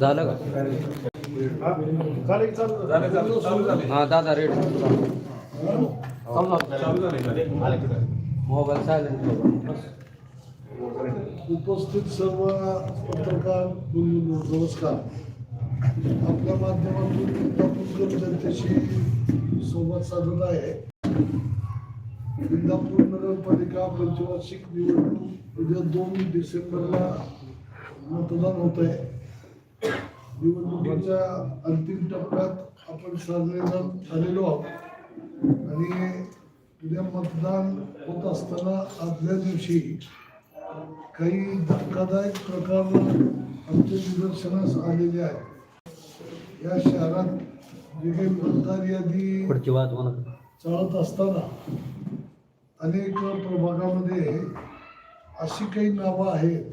झालं का? हा दादा रेड मोबाईल सायलेंट उपस्थित सर्व पत्रकार नमस्कार. आपल्या माध्यमातून इंदापूरकर जनतेशी संवाद साधत आहे. इंदापूर नगरपालिका पंचवार्षिक निवडणूक उद्या दोन डिसेंबरला मतदान होत आहे. निवडणुकीच्या अंतिम टप्प्यात आपण साजरेला झालेलो आहोत. आणि उद्या मतदान होत असताना आदल्या दिवशी काही धक्कादायक प्रकार आमच्या निदर्शनास आलेले आहेत. या शहरात जे काही मतदार यादी चालत असताना अनेक प्रभागामध्ये अशी काही नावं आहेत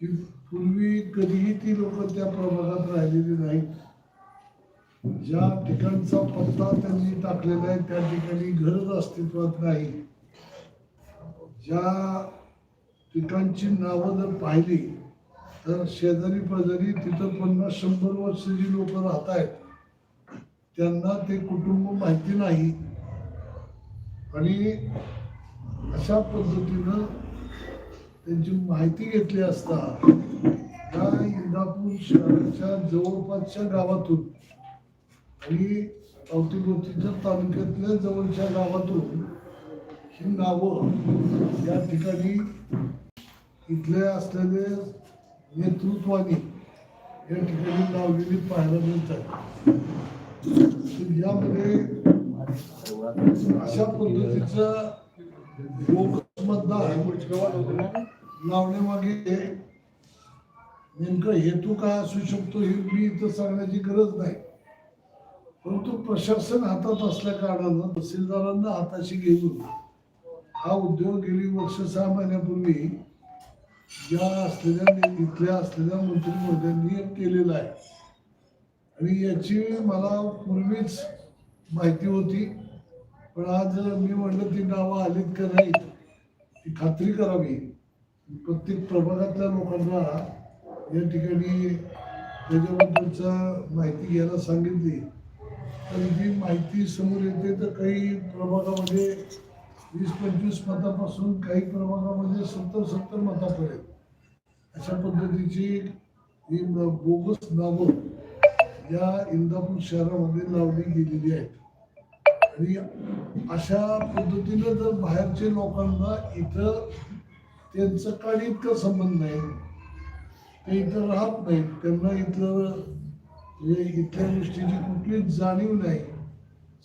की पूर्वी कधीही ती लोक त्या प्रभागात राहिलेली नाहीत. ज्या ठिकाणचा पत्ता त्यांनी टाकलेला आहे त्या ठिकाणी घरच अस्तित्वात नाही. ज्या ठिकाणची नावं जर पाहिली तर शेजारी पाजारी तिथं पन्नास शंभर वर्ष जी लोक राहत आहेत त्यांना ते कुटुंब माहिती नाही. आणि अशा पद्धतीनं त्यांची माहिती घेतली असता त्या इंदापूर शहराच्या जवळपासच्या गावातून आणि अवतीभोवतीच्या तालुक्यातल्या जवळच्या गावातून ही नावं या ठिकाणी इथले असलेले नेतृत्वाने या ठिकाणी लावलेली पाहायला मिळतात. यामध्ये अशा पद्धतीचं बोगस लावण्यामागे नेमकं हेतू काय असू शकतो हे मी इथं सांगण्याची गरज नाही. परंतु प्रशासन हातात असल्या कारणानं तहसीलदारांना हाताशी घेऊन हा उद्योग गेली वर्ष सहा महिन्यापूर्वी या असलेल्या इथल्या असलेल्या मंत्री महोदयांनी केलेला आहे. आणि याची मला पूर्वीच माहिती होती पण आज मी म्हणलं ती नावं आलीत का नाहीत ती खात्री करावी. प्रत्येक प्रभागातल्या लोकांना या ठिकाणी त्याच्याबद्दलचा माहिती घ्यायला सांगितली. तर जी माहिती समोर येते तर काही प्रभागामध्ये वीस पंचवीस मतापासून काही प्रभागामध्ये सत्तर सत्तर मतापर्यंत. अशा पद्धतीची ही बोगस नावं या इंदापूर शहरामध्ये लावली गेलेली आहेत. आणि अशा पद्धतीनं जर बाहेरच्या लोकांना इथं त्यांचं काही इतकं संबंध नाही ते इथं राहत नाहीत त्यांना इथलं म्हणजे इथल्या गोष्टीची कुठलीच जाणीव नाही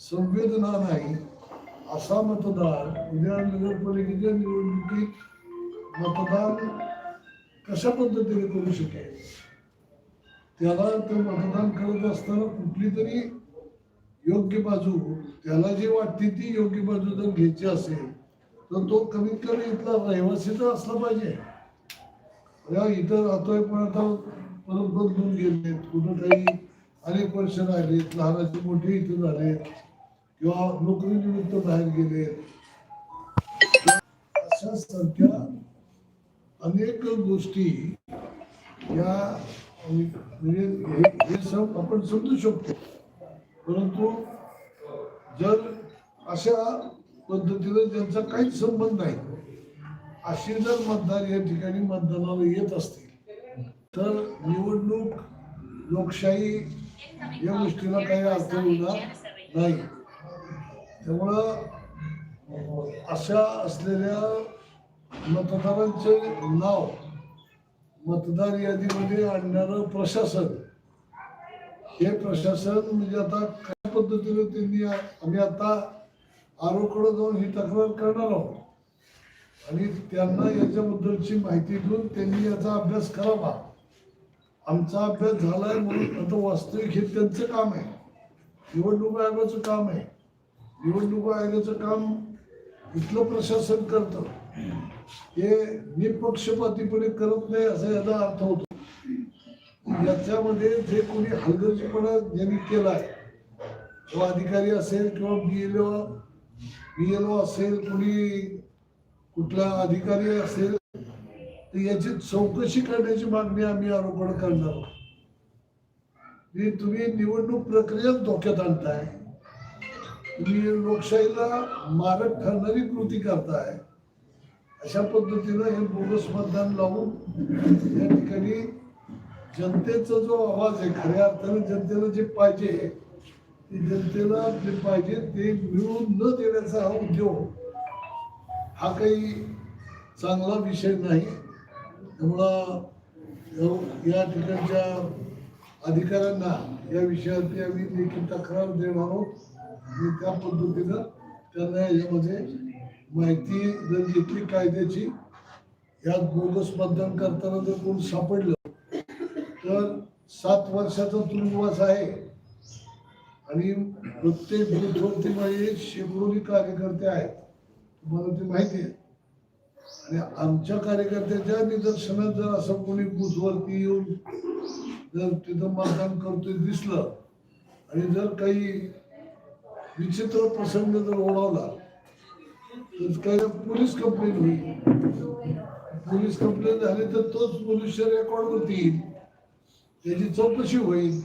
संवेदना नाही असा मतदार उद्या नगरपालिकेच्या निवडणुकीत मतदान कशा पद्धतीने करू शकेल? त्याला ते मतदान करत असताना कुठली तरी योग्य बाजू त्याला जी वाटते ती योग्य बाजू जर घ्यायची असेल तर तो कमीत कमी इथला रहिवासी तर असला पाहिजे. या इथं राहतोय पण आता परत बदलून गेले कुठं काही अनेक वर्ष राहिलेत लहानाचे मोठे इथं झाले किंवा नोकरीनिमित्त बाहेर गेले. अशा सारख्या अनेक गोष्टी या म्हणजे हे हे सब आपण समजू शकतो. परंतु जर अशा पद्धतीनं ज्यांचा काहीच संबंध नाही असे जर मतदार या ठिकाणी मतदानाला येत असतील तर निवडणूक लोकशाही या गोष्टीला काही अर्थ होणार नाही. त्यामुळं अशा असलेल्या मतदारांचे नाव मतदार यादीमध्ये आणणारं प्रशासन हे प्रशासन म्हणजे आता कशा पद्धतीने त्यांनी आम्ही आता आरोकडे जाऊन ही तक्रार करणार आहोत. आणि त्यांना याच्याबद्दलची माहिती देऊन त्यांनी याचा अभ्यास करावा. आमचा अभ्यास झालाय म्हणून आता वास्तविक हे त्यांचं काम आहे. निवडणूक आयोगाचं काम आहे. निवडणूक आयोगाचं काम इथलं प्रशासन करतं. हे निपक्षपातीपणे करत नाही असा याचा अर्थ होतो. याच्यामध्ये जे कोणी हलगर्जीपणा ज्यांनी केलाय तो अधिकारी असेल किंवा बी L O B L O असेल कोणी कुठला अधिकारी असेल तर याची चौकशी करण्याची मागणी आम्ही आरोपण करणार आहोत. तुम्ही निवडणूक प्रक्रियाच धोक्यात आणताय. तुम्ही लोकशाहीला मारक ठरणारी कृती करताय. अशा पद्धतीनं हे बोगस मतदान लावून या ठिकाणी जनतेचा जो आवाज आहे खऱ्या अर्थाने जनतेला जे पाहिजे ते जनतेला जे पाहिजे ते मिळवून न देण्याचा हा उद्योग हा काही चांगला विषय नाही. त्यामुळं या- ठिकाणच्या अधिकाऱ्यांना या विषयावरती आम्ही लेखी तक्रार देणार आहोत. आणि त्या पद्धतीनं त्यांना याच्यामध्ये माहिती जर घेतली कायद्याची यात बोगस मतदान करताना जर कोण सापडलं तर सात वर्षाचा तुरुंगवास आहे. आणि प्रत्येक बुथवरती माझे शेकडोनी कार्यकर्ते आहेत. तुम्हाला ते माहिती आहे. आणि आमच्या कार्यकर्त्याच्या निदर्शनात जर असं कोणी बुथवरती येऊन जर तिथं मतदान करतोय दिसलं आणि जर काही विचित्र प्रसंग जर ओढावला तर काय पोलीस कंप्लेंट होईल? पोलीस कंप्लेंट झाली तर तोच मनुष्य रेकॉर्डवरती येईल. त्याची चौकशी होईल.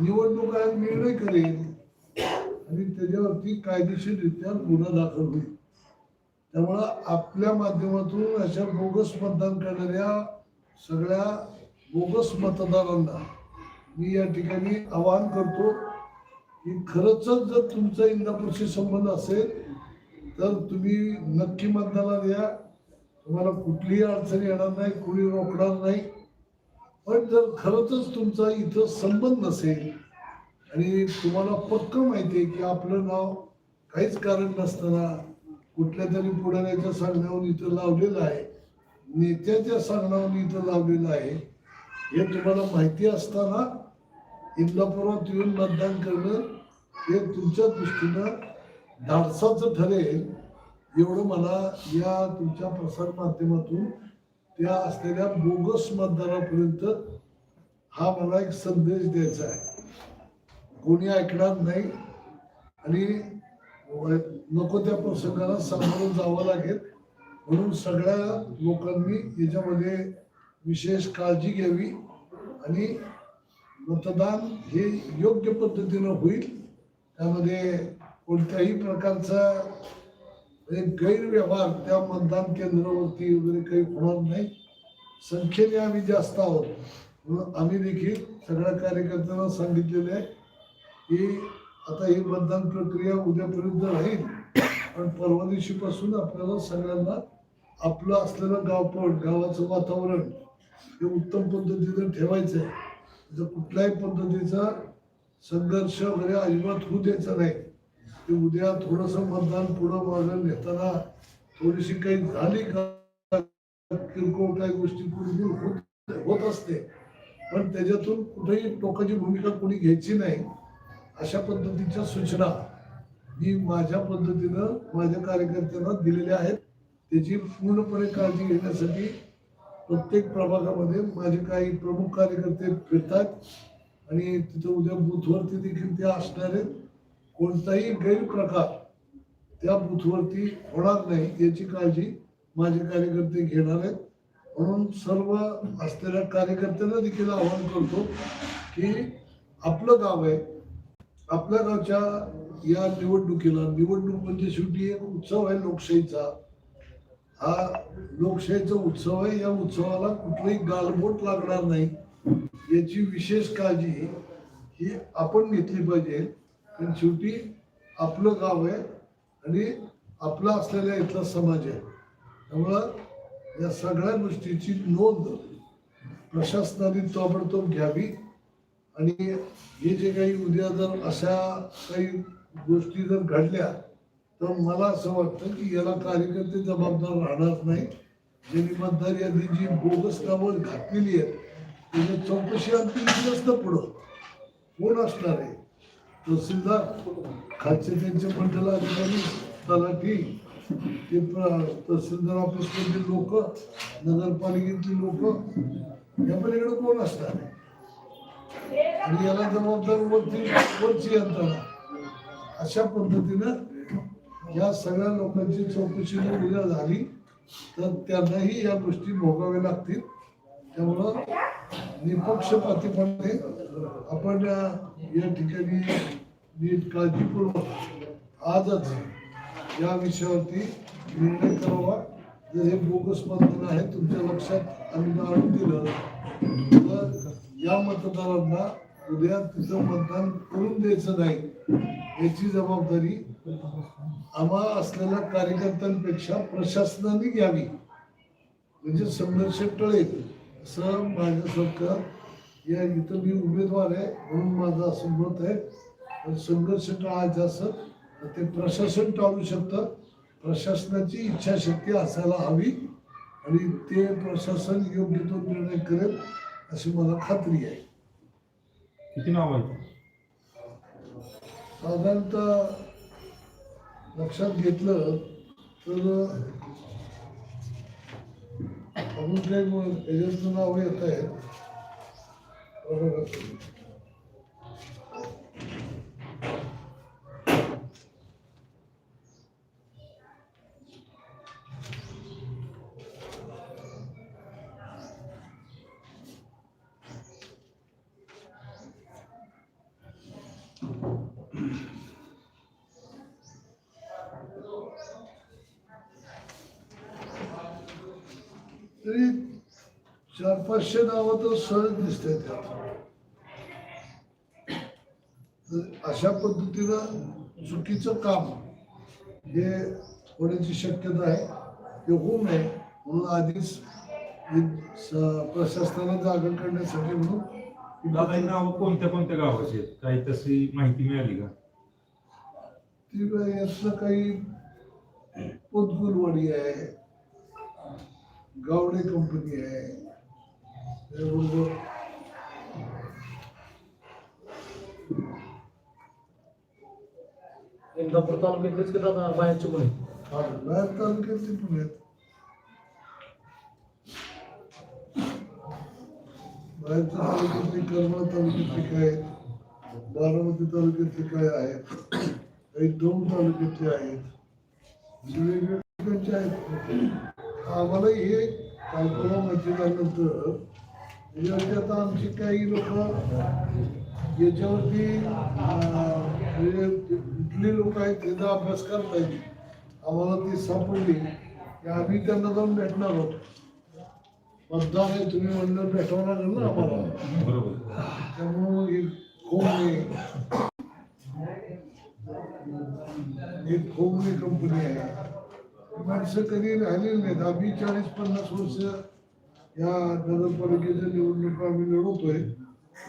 निवडणूक आयोग निर्णय करेल. आणि त्याच्यावरती कायदेशीररित्या गुन्हा दाखल होईल. त्यामुळं आपल्या माध्यमातून अशा बोगस मतदान करणाऱ्या सगळ्या बोगस मतदारांना मी या ठिकाणी आवाहन करतो की खरंच जर तुमचा इंदापूरशी संबंध असेल तर तुम्ही नक्की मतदानाला द्या. तुम्हाला कुठलीही अडचण येणार नाही कुणी रोखणार नाही. पण जर खरंच तुमचा इथं संबंध नसेल आणि तुम्हाला पक्क माहिती आहे की आपलं नाव काहीच कारण नसताना कुठल्या तरी पुढाऱ्याच्या सांगण्यावर इथं लावलेलं आहे. नेत्याच्या सांगण्यावर इथं लावलेलं आहे. हे तुम्हाला माहिती असताना इंदापुरात येऊन मतदान करणं हे तुमच्या दृष्टीनं धाडसाचं ठरेल. एवढं मला या तुमच्या प्रसार माध्यमातून त्या असलेल्या बोगस मतदारापर्यंत हा मला एक संदेश द्यायचा आहे. कोणी ऐकणार नाही आणि नको त्या प्रसंगाला सामोरं जावं लागेल. म्हणून सगळ्या लोकांनी याच्यामध्ये विशेष काळजी घ्यावी आणि मतदान हे योग्य पद्धतीनं होईल. त्यामध्ये कोणत्याही प्रकारचा म्हणजे गैरव्यवहार त्या मतदान केंद्रावरती वगैरे काही होणार नाही. संख्येने आम्ही जास्त आहोत. म्हणून आम्ही देखील सगळ्या कार्यकर्त्यांना सांगितलेलं आहे की आता ही मतदान प्रक्रिया उद्यापर्यंत राहील. पण परवा दिवशीपासून आपल्याला सगळ्यांना आपलं असलेलं गावपण गावाचं वातावरण हे उत्तम पद्धतीनं ठेवायचं आहे त्याचा कुठल्याही पद्धतीचा संघर्ष वगैरे अजिबात होऊ द्यायचा नाही. ते उद्या थोडंसं मतदान पुढं मागं नेताना थोडीशी काही झाली का किरकोळ काही गोष्टी कुरकुर होत होत असते. पण त्याच्यातून कुठेही टोकाची भूमिका कोणी घ्यायची नाही. अशा पद्धतीच्या सूचना मी माझ्या पद्धतीनं माझ्या कार्यकर्त्यांना दिलेल्या आहेत. त्याची पूर्णपणे काळजी घेण्यासाठी प्रत्येक प्रभागामध्ये माझे काही प्रमुख कार्यकर्ते फिरतात आणि तिथं उद्या बूथवरती देखील ते असणार आहेत. कोणताही गैरप्रकार त्या बूथवरती होणार नाही याची काळजी माझे कार्यकर्ते घेणार आहेत. म्हणून सर्व असलेल्या कार्यकर्त्यांना देखील आवाहन करतो की आपलं गाव आहे आपल्या गावच्या या निवडणुकीला निवडणूक म्हणजे शेवटी एक उत्सव आहे लोकशाहीचा. हा लोकशाहीचा उत्सव आहे. या उत्सवाला कुठलंही गालबोट लागणार नाही. याची विशेष काळजी ही आपण घेतली पाहिजे. कारण शेवटी आपलं गाव आहे आणि आपला असलेला इथला समाज आहे. त्यामुळं या सगळ्या गोष्टीची नोंद प्रशासनाने ताबडतोब घ्यावी. आणि हे जे काही उद्या जर अशा काही गोष्टी जर घडल्या तर मला असं वाटतं की याला कार्यकर्ते जबाबदार राहणार नाही ज्यांनी मतदार यादी जी बोगस कामं घातलेली आहेत त्याची चौकशी आणखी जास्त पुढं. कोण असणार आहे? तहसीलदार खालचे त्यांचे मंडल अधिकारी तलाठी ते प्र- तहसीलदार ऑफिसमधील लोक नगरपालिकेतली लोक या पलीकडे कोण असणार आणि याला जबाबदार वरती वरची यंत्रणा? अशा पद्धतीनं या सगळ्या लोकांची चौकशी जर उद्या झाली तर त्यांनाही या गोष्टी भोगाव्या लागतील. त्यामुळं निपक्षपातीपणे आपण या या ठिकाणी नीट काळजीपूर्वक आजच या विषयावरती निर्णय करावा. जर हे बोगस मतदान आहे तुमच्या लक्षात आम्ही आणून दिलं तर या मतदारांना उद्या तिथं मतदान करून द्यायचं नाही याची जबाबदारी आम्हा असलेल्या कार्यकर्त्यांपेक्षा प्रशासनाने घ्यावी. म्हणजे संघर्ष टळेल असं माझ्यासारखं या इथं मी उमेदवार आहे म्हणून माझं असं मत आहे. पण संघर्ष टाळायचं असं ते प्रशासन टाळू शकतं. प्रशासनाची इच्छाशक्ती असायला हवी आणि ते प्रशासन योग्य तो निर्णय करेल. अशी मला खात्री आहे. किती नाव आहे? साधारणतः लक्षात घेतलं तर अजून काही याच्यातून नावं येत आहेत बरोबर. तरी चार पाचशे नावं तर सहज दिसत त्यात अशा पद्धतीनं चुकीचं काम हे होण्याची शक्यता आहे. ते होऊ नये म्हणून आधीच प्रशासनाला जागा करण्यासाठी म्हणून दादा नाव कोणत्या कोणत्या गावाची आहेत? काही तशी माहिती मिळाली का? ती यातलं काही पोतगुलवाडी आहे गावडे कंपनी आहे इंदापूर तालुक्यातलेच की दादा बाहेरचे कोणी बाहेर तालुक्यातली पण आहेत. बाहेरच्या तालुक्यातले करमाळ तालुक्यातले काय आहेत बारामती तालुक्यातले काय आहेत काही दोन तालुक्यातले आहेत म्हणजे वेगवेगळ्या आहेत आम्हाला हे कल्पना माहिती झाल्यानंतर आता आमची काही लोक याच्यावरती इथले लोक आहेत त्याचा अभ्यास करतायत आम्हाला ती सापडली. की आम्ही त्यांना जाऊन भेटणार आहोत. मतदान आहे तुम्ही म्हणलं भेटावं लागेल ना आम्हाला. बरोबर. त्यामुळं एक खोमणे एक खोमणे कंपनी आहे. माणसं कधी राहिलेली नाहीत. आम्ही चाळीस पन्नास वर्ष या नगरपालिकेच्या निवडणुका आम्ही लढवतोय.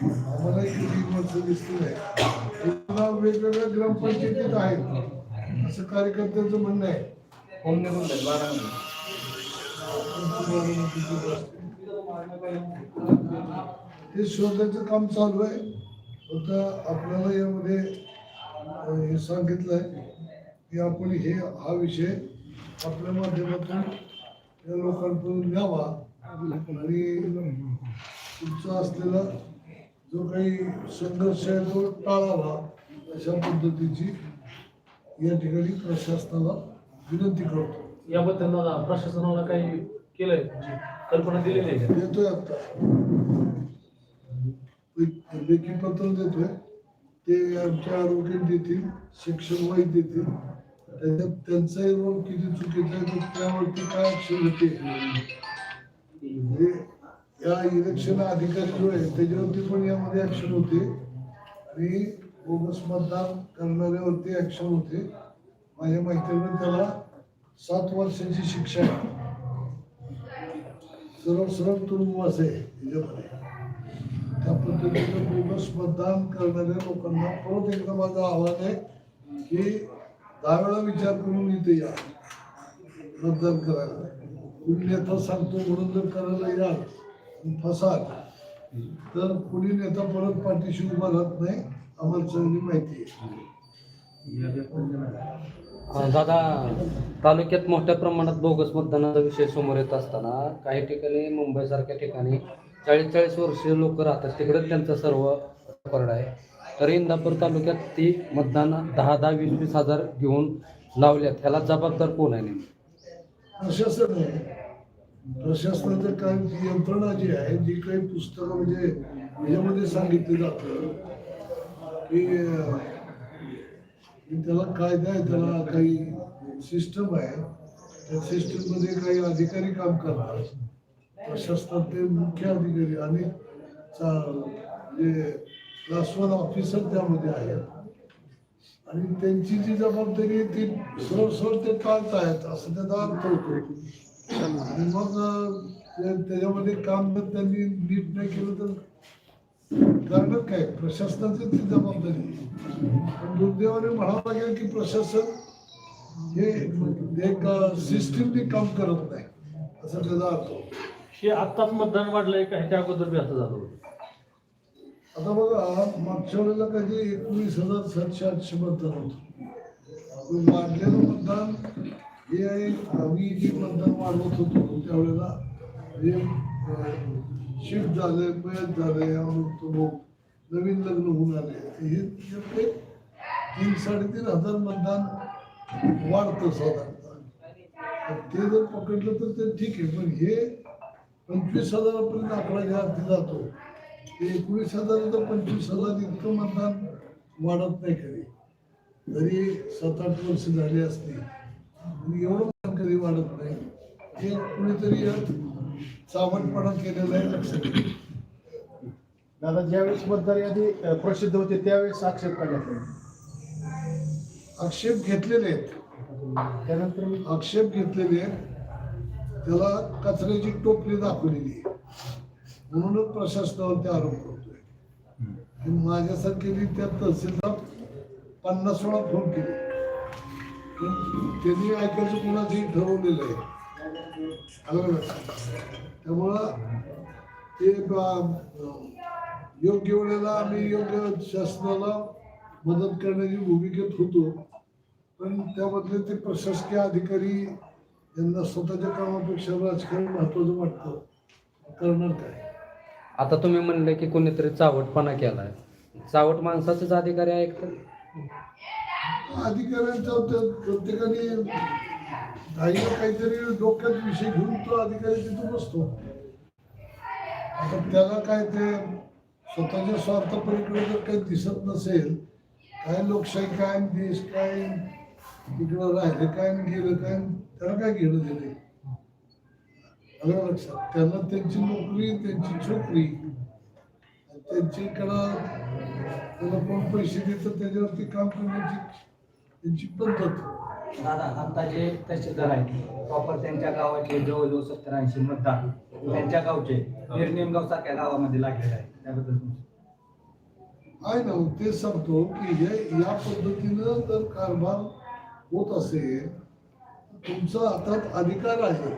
आम्हालाही कधी माणसं दिसली नाही पुन्हा वेगवेगळ्या ग्रामपंचायतीत आहेत. असं कार्यकर्त्यांचं म्हणणं आहे. हे शोधायचं काम चालू आहे. फक्त आपल्याला यामध्ये हे सांगितलं आहे की आपण हे हा विषय आपल्या माध्यमातून या लोकांपर्यंत न्यावा. आणि तुमचा असलेला जो काही संघर्ष आहे तो टाळावा अशा पद्धतीची या ठिकाणी प्रशासनाला विनंती करतो. याबद्दल दादा प्रशासनाला काही केलंय कल्पना दिलेली आहे? देतोय आता. लेखी पत्र देतोय. ते आमच्या आरोग्य देतील शिक्षण वाईट देतील. त्याच्यात त्यांचाही रोल किती चुकीचा आहे तर त्यावरती काय ऍक्शन होते? म्हणजे या इलेक्शन अधिकारी जो आहे त्याच्यावरती पण यामध्ये ऍक्शन होते. आणि बोगस मतदान करणाऱ्यावरती ऍक्शन होते. माझ्या माहितीने त्याला सात वर्षाची शिक्षा सरळ सरळ तुरुंगवास आहे त्याच्यामध्ये त्या पद्धतीनं बोगस मतदान करणाऱ्या लोकांना परत एकदा माझं आव्हान आहे की दहा वेळा विचार करून इथे या मतदान करायला. कुणी नेता सांगतो म्हणून जर करायला याल. फसाल. तर कुणी नेता परत पाठीशी उभा राहत नाही आम्हाला चांगली माहिती आहे. दादा तालुक्यात मोठ्या प्रमाणात बोगस मतदानाचा विषय समोर येत असताना काही ठिकाणी मुंबईसारख्या ठिकाणी चाळीस चाळीस वर्षीय लोक राहतात. तिकडे त्यांचा सर्व रेकॉर्ड आहे. तर इंदापूर तालुक्यात ती मतदान दहा दहा वीस वीस हजार घेऊन लावल्यात. ह्याला जबाबदार कोण आहे नेमकं? प्रशासन आहे. प्रशासनाचं काय यंत्रणा जी आहे जी काही पुस्तकं म्हणजे याच्यामध्ये सांगितलं जातं की त्याला कायदा आहे त्याला काही सिस्टम आहे. त्या सिस्टममध्ये काही अधिकारी काम करतात. प्रशासनातले मुख्य अधिकारी आणि जे क्लास वन ऑफिसर त्यामध्ये आहेत. आणि त्यांची जी जबाबदारी आहे ती सरळ सरळ ते पाळत आहेत असं त्याचा अर्थ होतो. आणि मग त्याच्यामध्ये काम जर त्यांनी नीट नाही केलं तर कारण काय? प्रशासनाची ती जबाबदारी पण दुर्दैवाने म्हणावं लागेल की प्रशासन हे एक सिस्टीमने काम करत नाही असं त्याचा अर्थ हे आत्ताच मतदान वाढलंय का? ह्याच्या अगोदर बी असं झालं होतं. आता बघा मागच्या वेळेला कधी एकोणीस हजार सातशे आठशे मतदान होतं. वाढलेलं मतदान हे आम्ही जे मतदान वाढवत होतो त्यावेळेला हे शिफ्ट झाले मयत झाले नवीन लग्न होऊन आले. हे तीन साडेतीन हजार मतदान वाढतं साधारणतः. ते जर पकडलं तर ते ठीक आहे पण हे पंचवीस हजारापर्यंत आकडा ज्या अर्थी जातो. ते एकोणीस हजार तर पंचवीस हजार इतकं मतदान वाढत नाही कधी. जरी सात आठ वर्ष झाली आणि एवढं कधी वाढत नाही. हे कुणीतरी चावटपणा केलेला आहे लक्षात. दादा ज्यावेळेस मतदार यादी प्रसिद्ध होते त्यावेळेस आक्षेप करण्यात आले. आक्षेप घेतलेले आहेत. त्यानंतर मी आक्षेप घेतलेले आहेत. त्याला कचऱ्याची टोपली दाखवलेली आहे. म्हणूनच प्रशासनावरती आरोप करतोय. आणि माझ्यासारखे त्या तहसीलदार पन्नास वेळा फोन केले. त्यांनी ऐकायचं कोणाचंही ठरवलेलं आहे. आलं? त्यामुळं ते योग्य वेळेला आम्ही योग्य शासनाला मदत करण्याची भूमिकेत होतो. पण त्यामधले ते प्रशासकीय अधिकारी यांना स्वतःच्या कामापेक्षा राजकारण महत्वाचं वाटतं. करणार काय? आता तुम्ही म्हणले की कोणीतरी चावटपणा केलाय. चावट माणसाचेच अधिकारी ऐकतात अधिकाऱ्यांचा प्रत्येकाने काही ना काहीतरी डोक्यात विषय घेऊन तो अधिकारी तिथे बसतो. आता त्याला काय ते स्वतःच्या स्वार्थपलीकडे जर काही दिसत नसेल काय लोकशाही काय देश काय तिकडं राहिलं काय गेलं काय त्याला काय घेणं दिले आलं लक्षात. त्यांना त्यांची नोकरी त्यांची छोकरी त्यांच्याकडं त्याला कोण पैसे देतं त्याच्यावरती काम करण्याची त्यांची पद्धत. दादा आता जे तहसीलदार आहेत प्रॉपर त्यांच्या गावाचे जवळजवळ सत्तर ऐंशी मतदार त्यांच्या गावचे निर्निमगाव सारख्या गावामध्ये लागलेले आहेत. त्याबद्दल. आहे ना तेच सांगतो की हे या पद्धतीनं जर कारभार होत असेल तुमचा हातात अधिकार आहे.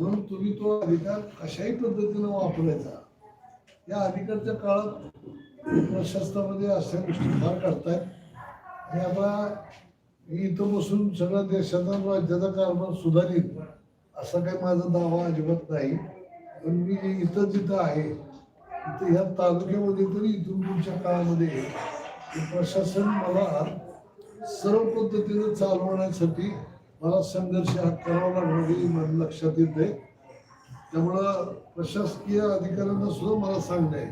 म्हणून तुम्ही तो अधिकार कशाही पद्धतीनं वापरायचा. या अधिकारच्या काळात प्रशासनामध्ये अशा गोष्टी फार काढतायत आणि आता मी इथं बसून सगळ्या देशाचा राज्याचा कारभार सुधारीत असा काही माझा दावा अजिबात नाही. पण मी इथं जिथं आहे इथं ह्या तालुक्यामध्ये तरी इथून पुढच्या काळामध्ये प्रशासन मला सर्व पद्धतीनं चालवण्यासाठी मला संघर्ष हा करावा लागणार हे लक्षात येत आहे त्यामुळं प्रशासकीय अधिकाऱ्यांना सुद्धा मला सांगणं आहे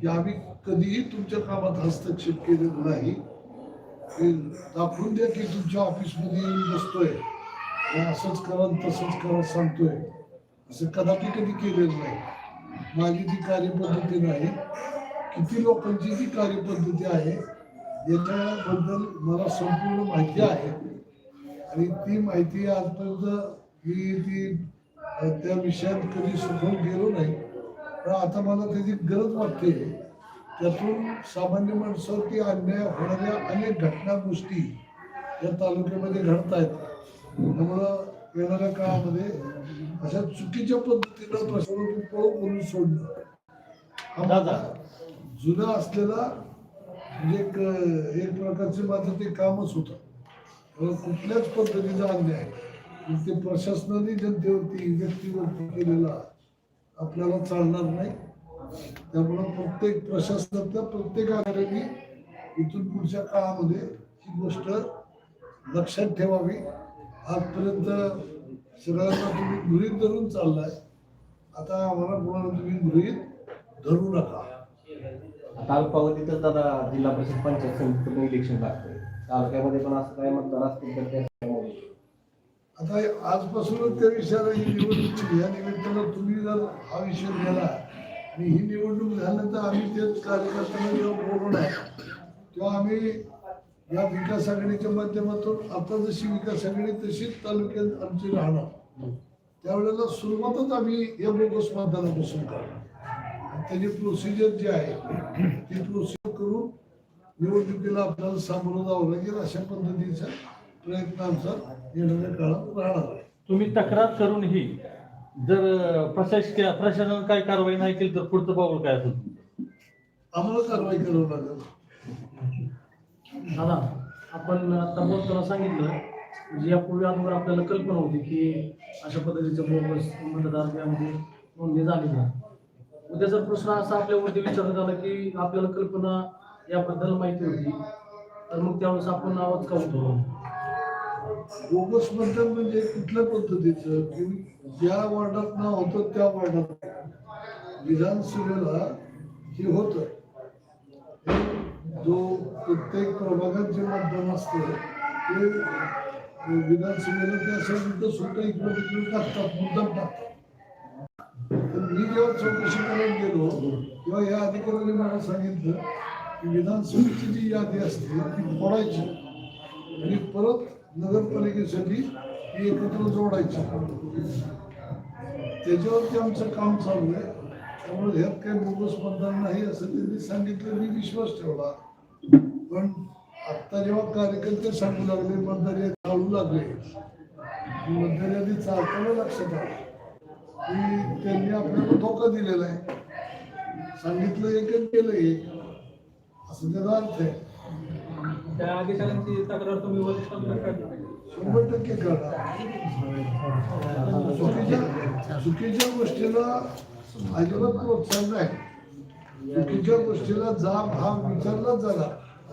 की आम्ही कधीही तुमच्या कामात हस्तक्षेप केलेला नाही. हे दाखवून द्या की तुमच्या ऑफिसमध्ये येऊन बसतोय. असंच करा तसंच करा सांगतोय. असं कदापि कधी केलेलं नाही. माझी जी कार्यपद्धती नाही किती लोकांची जी कार्यपद्धती आहे याच्याबद्दल मला संपूर्ण माहिती आहे. आणि ती माहिती आजपर्यंत मी ती त्या विषयात कधी सुटून गेलो नाही. पण आता मला त्याची गरज वाटते. त्यातून सामान्य माणसावरती अन्याय होणाऱ्या अनेक घटना गोष्टी या तालुक्यामध्ये घडत आहेत त्यामुळं येणाऱ्या काळामध्ये अशा चुकीच्या पद्धतीनं प्रश्न पळून म्हणून सोडणं हा माझा जुना असलेला म्हणजे एक एक प्रकारचे माझं ते कामच होतं. कुठल्याच पद्धतीचा अन्याय मग ते प्रशासनाने जनतेवरती व्यक्तीवरती केलेला आपल्याला चालणार नाही. त्यामुळं प्रत्येक प्रशासनातल्या प्रत्येक अधिकाऱ्यांनी इथून पुढच्या काळामध्ये ही गोष्ट लक्षात ठेवावी. आजपर्यंत सगळ्यांना तुम्ही गृहित धरून चाललाय. आता आम्हाला कोणाला तुम्ही गृहित धरू नका. आता अल्पावधीतच दादा जिल्हा परिषद पंचायत समितीचं इलेक्शन लागतंय. तालुक्यामध्ये पण असं काय मतदार असतील तर आता आजपासूनच त्या विषयाला ही निवडणूक या निमित्तानं तुम्ही जर हा विषय गेला आणि ही निवडणूक झाल्यानंतर आम्ही तेच कार्यकर्त्यांना जेव्हा बोलवणार तेव्हा आम्ही या विकास आघाडीच्या माध्यमातून आता जशी विकास आघाडी तशीच तालुक्यात आमची राहणार. त्यावेळेला सुरुवातच आम्ही या बोगस मतदानापासून करणार. आणि त्याची प्रोसिजर जी आहे ती प्रोसिजर निवडणुकीला आपल्याला सामोरं जावं लागेल अशा पद्धतीचा प्रयत्न आमचा येणाऱ्या काळात राहणार आहे. तुम्ही तक्रार करूनही जर प्रशासकीय प्रशासनानं काही कारवाई नाही केली तर पुढचं पाऊल काय असेल? आम्हाला कारवाई करावं लागेल. दादा आपण आता बोलताना सांगितलं म्हणजे यापूर्वी अगोदर आपल्याला कल्पना होती की अशा पद्धतीचं बोगस मतदार यामध्ये नोंदणी झाली नाही. उद्या जर प्रश्न असा आपल्यावरती विचारण्यात आला की आपल्याला कल्पना याबद्दल माहिती होती. तर मग त्यावेळेस आपण आवाज का बोगस मतदान म्हणजे कुठल्या पद्धतीचं? की ज्या वार्डात नाव होतं त्या वॉर्डात विधानसभेला हे होतं. जो प्रत्येक प्रभागात जे मतदान असतं ते विधानसभेला त्यासाठी सुद्धा इकडे तिकडे टाकतात मुद्दाम टाकतात. मी जेव्हा चौकशी करायला गेलो तेव्हा या अधिकाऱ्याने मला सांगितलं विधानसभेची जी यादी असते ती फोडायची. आणि परत नगरपालिकेसाठी ती एकत्र जोडायची. त्याच्यावरती आमचं काम चालू आहे. त्यामुळे ह्यात काही बोगस मतदान नाही असं त्यांनी सांगितलं. मी विश्वास ठेवला. पण आत्ता जेव्हा कार्यकर्ते सांगू लागले मतदार चालू लागले. मतदार यादी चालताना लक्षात आलं. की त्यांनी आपल्याला धोका दिलेला आहे. सांगितलं एक केलं एक असं त्याचा अर्थ आहे त्या तक्रार तुम्ही वरिष्ठांकडे शंभर टक्के करणार. चुकीच्या चुकीच्या गोष्टीला अजिबात प्रोत्साहन नाही. चुकीच्या गोष्टीला जाब हा विचारलाच झाला.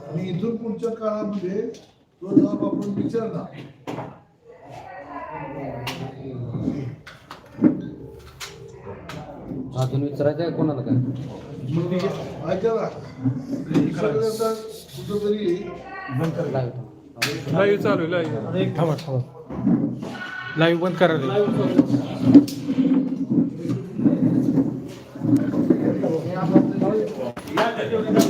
आणि इथून पुढच्या काळामध्ये तो जाब आपण विचारणार. अजून विचारायचं आहे कोणाला काय? लाईव्ह चालू आहे लाईव्ह. थांबा थांबा. लाईव्ह बंद करायला या